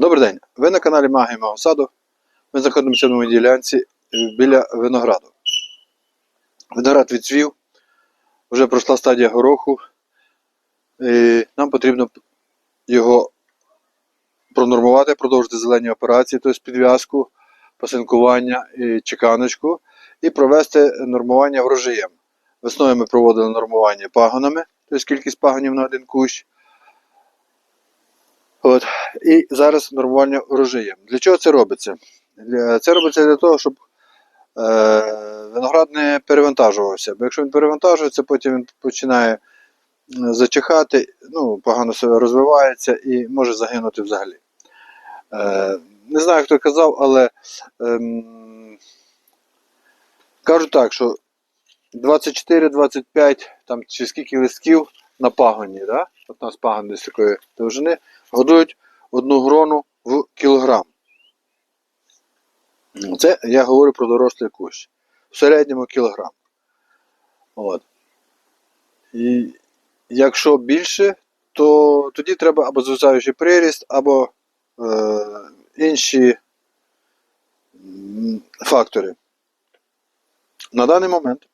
Добрий день. Ви на каналі Магія мого саду. Ми знаходимося на моїй ділянці біля винограду. Виноград відцвів, вже пройшла стадія гороху. І нам потрібно його пронормувати, продовжити зелені операції, тобто підв'язку, пасинкування і чеканочку, і провести нормування врожаєм. Весною ми проводили нормування пагонами, тобто кількість пагонів на один кущ. І зараз нормування врожаєм. Для чого це робиться? Це робиться для того, щоб е, виноград не перевантажувався. Бо якщо він перевантажується, потім він починає зачихати, ну, погано себе розвивається і може загинути взагалі. Е, не знаю, хто казав, але ем, кажуть так, що 24-25 там, чи скільки листків на пагоні, да? от нас пагон десь такої довжини, годують одну грону в кілограм. Це я говорю про дорослий кущ. В середньому кілограм. От. І якщо більше, то тоді треба або звисаючий приріст, або е, інші фактори. На даний момент